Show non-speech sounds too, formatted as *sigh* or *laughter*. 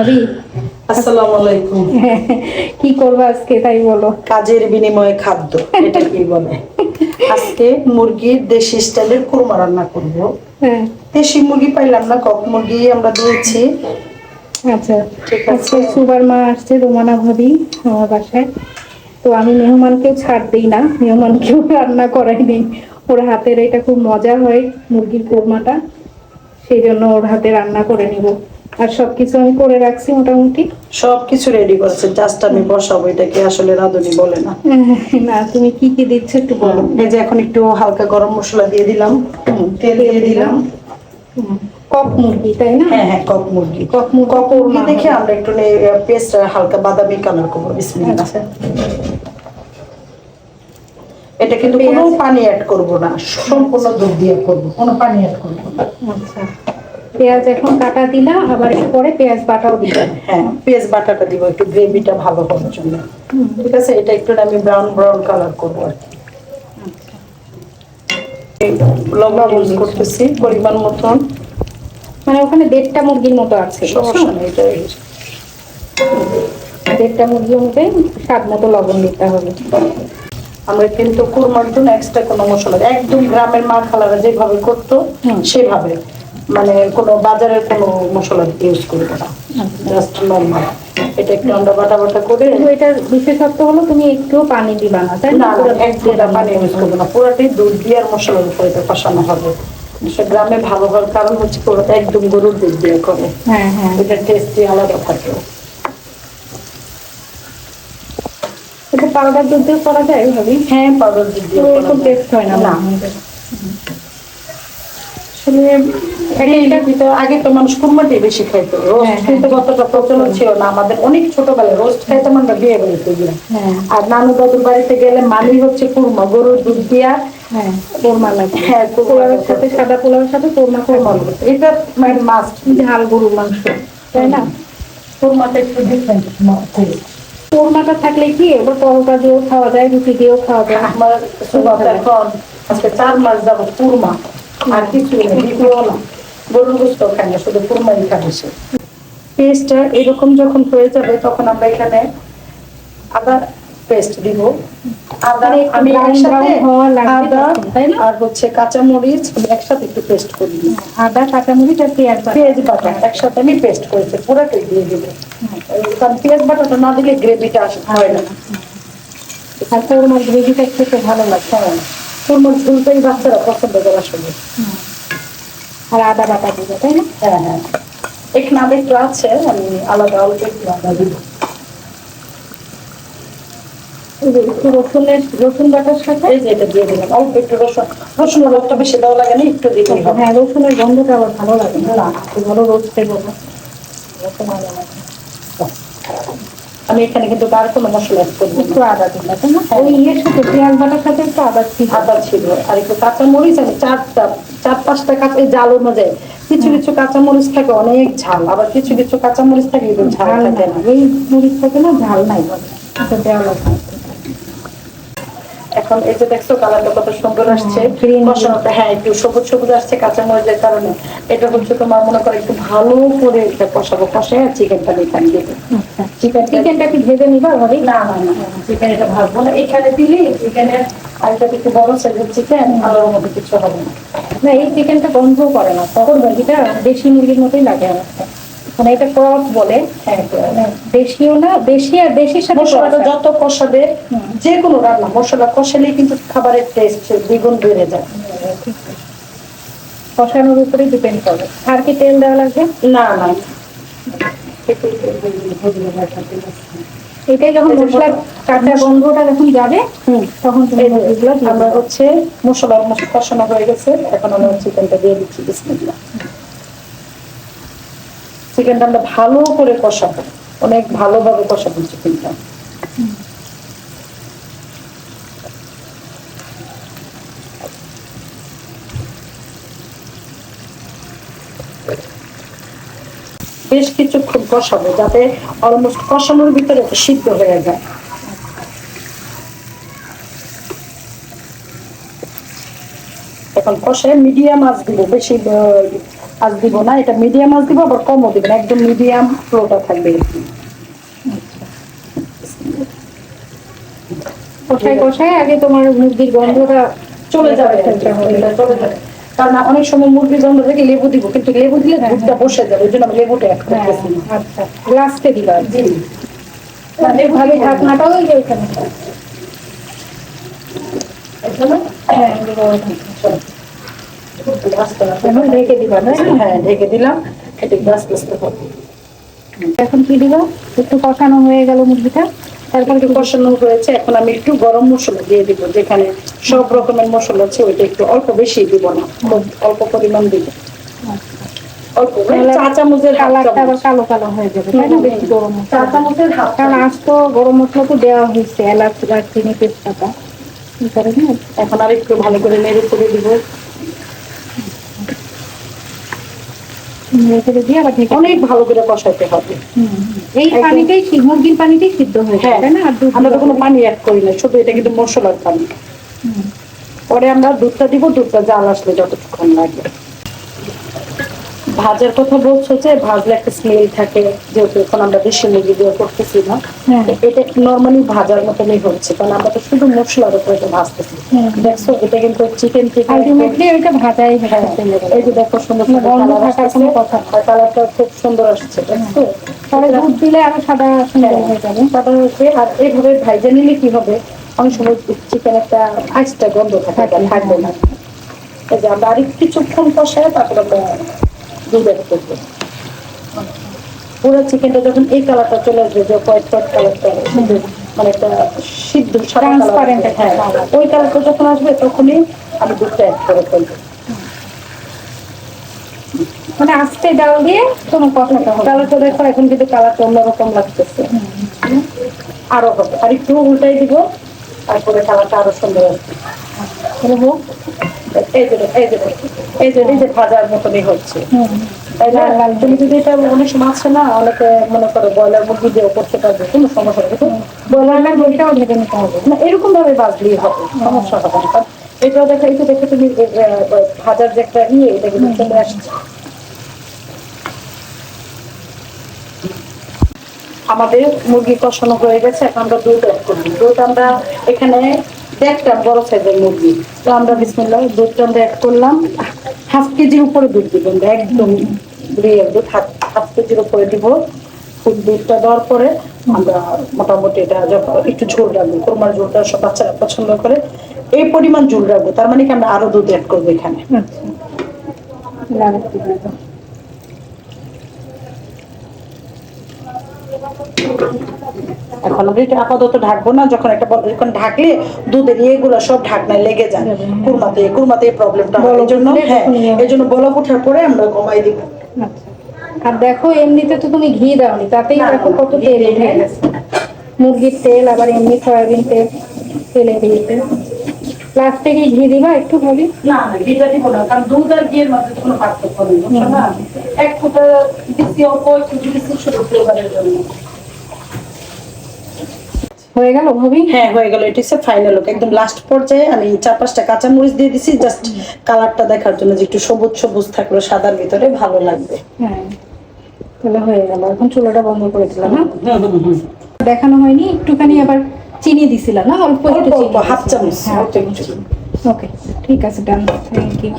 ভাবি? আসসালামু আলাইকুম। *laughs* কি করব আজকে তাই বলো। কাজের বিনিময়ে খাদ্য এটা কি বলে? আজকে মুরগির দেশি স্টাইলের কুরমা রান্না করব। হ্যাঁ। দেশি মুরগি পাইলাম না কক মুরগি আমরা দিয়েছি। আচ্ছা। আজকে সুবার মা আসছে রোমানা ভাবি আমার বাসায়। তো আমি মেহমানকেও ছাড় দিই না মেহমানকেও *laughs* রান্না করাই দিই ওর হাতের এটা খুব মজা হয় মুরগির কোরমাটা সেই জন্য ওর হাতে রান্না করে নিব। আর সবকিছু আমি করে রাখছি মোটামুটি। সবকিছু রেডি করেছে জাস্ট আমি বসাবো এটাকে আসলে রাঁধুনি বলে না। *laughs* না তুমি কি কি দিচ্ছ একটু বলো। এই যে এখন একটু হালকা গরম মশলা দিয়ে দিলাম তেল দিয়ে দিলাম। কক মুরগি তাই না? হ্যাঁ হ্যাঁ কক মুরগি। কক মুরগি কক মুরগি দেখে আমরা একটু পেস্ট হালকা বাদামি কালার করব বিসমিল্লাহ। এটা কিন্তু কোনো পানি অ্যাড করব না সম্পূর্ণ দুধ দিয়ে করব কোনো পানি অ্যাড করব না। আচ্ছা। পেঁয়াজ এখন কাটা দিলা আবার একটু পরে পেঁয়াজ বাটাও দিলা হ্যাঁ পেঁয়াজ বাটাটা দিব একটু গ্রেভিটা ভালো হওয়ার জন্য। ঠিক আছে এটা একটু আমি ব্রাউন ব্রাউন কালার করব আর কি। লবণ ইউজ করতেছি পরিমাণ মতন। মানে ওখানে দেড়টা মুরগির মতো আছে? সমস্যা নেই এটা দেড়টা মুরগির মধ্যে স্বাদ মতো লবণ দিতে হবে। আমরা কিন্তু কুরমার জন্য এক্সট্রা কোনো মশলা একদম গ্রামের মা খালারা যেভাবে করতো সেভাবে। মানে কোনো বাজারের কোনো মশলা ইউজ করব না। জাস্ট নর্মাল এটা একটু আমরা বাটা বাটা করে এটার বিশেষত্ব হলো তুমি একটুও পানি দিবা না তাই না? পানি ইউজ করব না। পুরোটাই দুধ দিয়ে আর মশলার উপরে এটা কষানো হবে। গ্রামে ভালো হওয়ার কারণ হচ্ছে পুরোটা একদম গরুর দুধ দিয়ে করে। হ্যাঁ হ্যাঁ। এটা টেস্টই আলাদা থাকে। এটা পাউডার দুধ দিয়ে করা যায় ভাবি হ্যাঁ পাউডার দুধ দিয়ে টেস্ট হয় না। না। আসলে আগে তো মানুষ কুরমাটাই বেশি খাইতো। হ্যাঁ, রোস্ট হ্যাঁ। কিন্তু কতটা প্রচলন ছিল না। আমাদের অনেক ছোটবেলায় রোস্ট খাইতাম আমরা বিয়ে বাড়িতে গিয়ে। হ্যাঁ। আর নানু দাদুর বাড়িতে গেলে মানি হচ্ছে কুরমা। গরুর দুধ দিয়া হ্যাঁ। কোরমা লাগে। হ্যাঁ পোলাওয়ের সাথে সাদা পোলাওয়ের সাথে কোরমা কুরমা কোরমা এটা মানে মাস্ট ঝাল গরুর মাংস। তাই না? কুরমাটা একটু ডিফারেন্ট কোরমাটা থাকলে কি? ওটা পরোটা দিয়েও খাওয়া যায় রুটি দিয়েও খাওয়া যায়। আমার সুবাদ এখন আজকে চার মাস যাব কুরমা। আর কিছু দ্বিতীয় না। গরুর গোস্ত খাই না শুধু খাবে সে পেস্টটা এরকম যখন হয়ে যাবে তখন আমরা এখানে আদা পেস্ট দিব। আদা মানে আমি একসাথে আদা না? আর হচ্ছে কাঁচা মরিচ একসাথে একটু পেস্ট করে আদা কাঁচামরিচ আর পেঁয়াজ পেঁয়াজ বাটা একসাথে আমি পেস্ট করেছি পুরোটাই দিয়ে দিব। কারণ পেঁয়াজ বাটাটা না দিলে গ্রেভিটা আসে হয় না। আর কোরমার গ্রেভিটা খেতে ভালো লাগে। হ্যাঁ। কুরমার ঝুলটাই বাচ্চারা পছন্দ করে আসলে আর আদা বাটা দিবে তাই না? হ্যাঁ হ্যাঁ। এখানে আবার একটু আছে আমি আলাদা অল্প একটু আদা দিব। রসুনের রসুন বাটার সাথে? এই যে এটা দিয়ে দিলাম অল্প একটু রসুন। রসুন রসটা বেশি দেওয়া লাগে না একটু হ্যাঁ রসুনের গন্ধটা আবার ভালো লাগে না। ভালো দেবো রসুন ভালো লাগে। আমি এখানে কিন্তু আর কোনো মশলা অ্যাড করব একটু না আদা দিলে তাই না? ওই ইয়ের সাথে পেঁয়াজ বাটার সাথে একটু আদা ছিল। আদা ছিল আর একটু কাঁচা মরিচ আমি চারটা চার পাঁচটা কাঁচা এই জাল অনুযায়ী। কিছু কিছু কাঁচা মরিচ থাকে অনেক ঝাল আবার কিছু কিছু কাঁচা মরিচ থাকে একটু ঝাল থাকে না। এই মরিচ থাকে না ঝাল নাই এটা দেওয়া এখন এই যে দেখছ কালারটা কত সুন্দর আসছে। green হ্যাঁ একটু সবুজ সবুজ আসছে কাঁচা মরিচের কারণে। এটা হচ্ছে তোমার মনে করো একটু ভালো করে এটা কষাবো। কষায় চিকেনটা আচ্ছা। চিকেন চিকেনটা কি ভেজে নিবা? ভাবি না না না চিকেন এটা ভাজবো না। এখানে দিলে চিকেনের আর এটা একটু বড় সাইজের চিকেন আলার মধ্যে কিছু হবে না। না এই চিকেনটা গন্ধও করে না। তখন মুরগিটা দেশি মুরগির মতোই লাগে আমার মানে এটা ক্রস বলে। হ্যাঁ মানে দেশিও না দেশি আর দেশির সাথে মশলাটা যত কষাবে যে কোনো রান্না মশলা কষালে কিন্তু খাবারের টেস্ট দ্বিগুণ বেড়ে যায়। কষানোর উপরে ডিপেন্ড করে। আর কি তেল দেওয়া লাগবে? না না। এটাই যখন মশলা কাঁচা গন্ধটা যখন যাবে তখন তুমি দিয়ে আমরা হচ্ছে মশলা কষানো হয়ে গেছে এখন আমরা চিকেনটা দিয়ে দিচ্ছি চিকেনটা আমরা ভালো করে কষাবো অনেক ভালোভাবে কষাবো চিকেনটা। বেশ কিছুক্ষণ কষাবো যাতে অলমোস্ট কষানোর ভিতরে সিদ্ধ হয়ে যায়। এখন কষায় মিডিয়াম আঁচ দিব, বেশি আজ দিব না, এটা মিডিয়াম আজ দিব, আবার কমও দিব না, একদম মিডিয়াম ফ্লোটা থাকবে। কষায় কষায় আগে তোমার মুরগির গন্ধটা চলে যাবে। চলে যাবে। কারণ অনেক সময় মুরগি জন্য থেকে লেবু দিব কিন্তু লেবু দিলে দুধটা বসে যাবে ওই জন্য আমি লেবুটা অ্যাড হ্যাঁ করতেছি আচ্ছা। লাস্টে দিবা জি। ভাবে ঢাকনাটাও যে এখানে হ্যাঁ দিব ওইখানে। আস্তে আস্তে এখন ঢেকে দিবা না? হ্যাঁ ঢেকে দিলাম। এটা হবে এখন কি দিবা? একটু কষানো হয়ে গেল মুরগিটা। তারপর একটু কষানো হয়েছে। এখন আমি একটু গরম মশলা দিয়ে দিব যেখানে সব রকমের মশলা আছে ওইটা একটু অল্প বেশি দিব না খুব অল্প পরিমাণ দিব। অল্প মানে চা চামচের কালারটা আবার কালো কালো হয়ে যাবে তাই না? বেশি গরম চা চামচের হাফ কারণ আজ তো গরম মশলা তো দেওয়া হয়েছে এলাচ দারচিনি তেজপাতা। এই কারণে এখন আর একটু ভালো করে নেড়ে করে দিব। অনেক ভালো করে কষাইতে হবে। এই। পানিটাই মুরগির পানিটাই সিদ্ধ হয়ে যায় হ্যাঁ না? আর আমরা তো কোনো পানি অ্যাড করি না শুধু এটা কিন্তু মশলার পানি। পরে আমরা দুধটা দিব দুধটা জাল আসলে যতক্ষণ লাগে। ভাজার কথা বলছো যে ভাজলে একটা স্মেল থাকে যেহেতু এখন আমরা দেশি মুরগি দিয়ে করতেছি না। হ্যাঁ। এটা নর্মালি ভাজার মতনই হচ্ছে কারণ আমরা তো শুধু মশলার উপরে এটা ভাজতেছি। দেখছ এটা কিন্তু চিকেন থেকে আলটিমেটলি ওইটা ভাজাই হ্যাঁ এই যে দেখো সুন্দর গন্ধ থাকার কোনো কথা কালারটা খুব সুন্দর আসছে দেখছ? পরে দুধ দিলে আরও সাদা সুন্দর হয়ে। যাবে। সাদা হচ্ছে আর এইভাবে ভাইজা নিলে কি হবে? অনেক সময় চিকেন একটা আইসটা গন্ধ থাকে থাকবে না। এই যে আমরা আরেক কিছুক্ষণ কষায় তারপর আমরা দুধ অ্যাড করব। পুরো চিকেনটা যখন এই কালারটা চলে আসবে যে হোয়াইট হোয়াইট কালারটা মানে একটা সিদ্ধ সাদা কালার হ্যাঁ ওই কালারটা যখন আসবে তখনই আমি দুধটা অ্যাড করে ফেলব। মানে আস্তে ডাল দিয়ে হবে কালারটা দেখো এখন কিন্তু কালারটা অন্যরকম লাগতেছে। আরও হবে। আর একটু উল্টাই দিব। তারপরে কালারটা আরও সুন্দর আসবে তাহলে এই যে এই যে এই যে এই যে ভাজার মতনই হচ্ছে। তাই না? তুমি যদি এটা অনেক সময় আছে না অনেকে মনে করো ব্রয়লার মুরগি দিয়েও করতে পারবে কোনো সমস্যা নেই। কিন্তু ব্রয়লার মুরগিটাও ঢেকে নিতে হবে। না এরকম ভাবে বাজলেই হবে সমস্যা হবে না। এটাও দেখো যে দেখো তুমি ভাজার যে একটা ইয়ে এটা কিন্তু চলে আসছে। আমাদের মুরগি কষানো হয়ে গেছে, এখন আমরা দুধ অ্যাড করব। দুধ আমরা এখানে দেখতাম বড় সাইজের মুরগি। তো আমরা বিসমিল্লা দুধটা আমরা অ্যাড করলাম। হাফ কেজির উপরে দুধ দিব আমরা, একদম দুধ, হাফ কেজির উপরে দিব। দুধটা দেওয়ার পরে আমরা মোটামুটি এটা যখন একটু ঝোল রাখব কোরমার ঝোলটা সব বাচ্চারা পছন্দ করে, এই পরিমাণ ঝোল রাখব তার মানে কি আমরা আরও দুধ অ্যাড করব এখানে। আচ্ছা লাগাতে দিতে এখন আমরা এটা আপাতত ঢাকবো না যখন একটা যখন ঢাকলে দুধের ইয়েগুলো সব ঢাকনায় লেগে যায়। কুরমাতে কুরমাতে এই প্রবলেমটা এই জন্য হ্যাঁ এই জন্য বলক ওঠার পরে আমরা কমাই দিব। আচ্ছা। আর দেখো এমনিতে তো তুমি ঘি দাওনি তাতেই দেখো কত তেল উঠে গেছে। মুরগির তেল আবার এমনি সয়াবিন তেল তেলে। দিয়েছে লাস্টে কি ঘি দিবা একটু বলি? না না ঘিটা দিব না কারণ দুধ আর ঘিয়ের মধ্যে কোনো পার্থক্য নেই এক ফুটা দিচ্ছি অল্প একটু দিচ্ছি শুধু ফ্লেভারের জন্য। হয়ে গেল ভাবি হ্যাঁ হয়ে গেল। এটি হচ্ছে ফাইনাল লুক একদম লাস্ট পর্যায়ে আমি চার পাঁচটা কাঁচা মরিচ দিয়ে দিছি। জাস্ট কালারটা দেখার জন্য যে একটু সবুজ সবুজ থাকল সাদার ভিতরে ভালো লাগবে। হ্যাঁ। তাহলে হয়ে গেল। এখন চুলাটা বন্ধ করে দিলাম হ্যাঁ? দেখানো হয়নি। একটুখানি আবার চিনি দিছিলাম না? অল্প একটু হাফ চামচ হ্যাঁ ওকে ঠিক আছে ডান থ্যাংক ইউ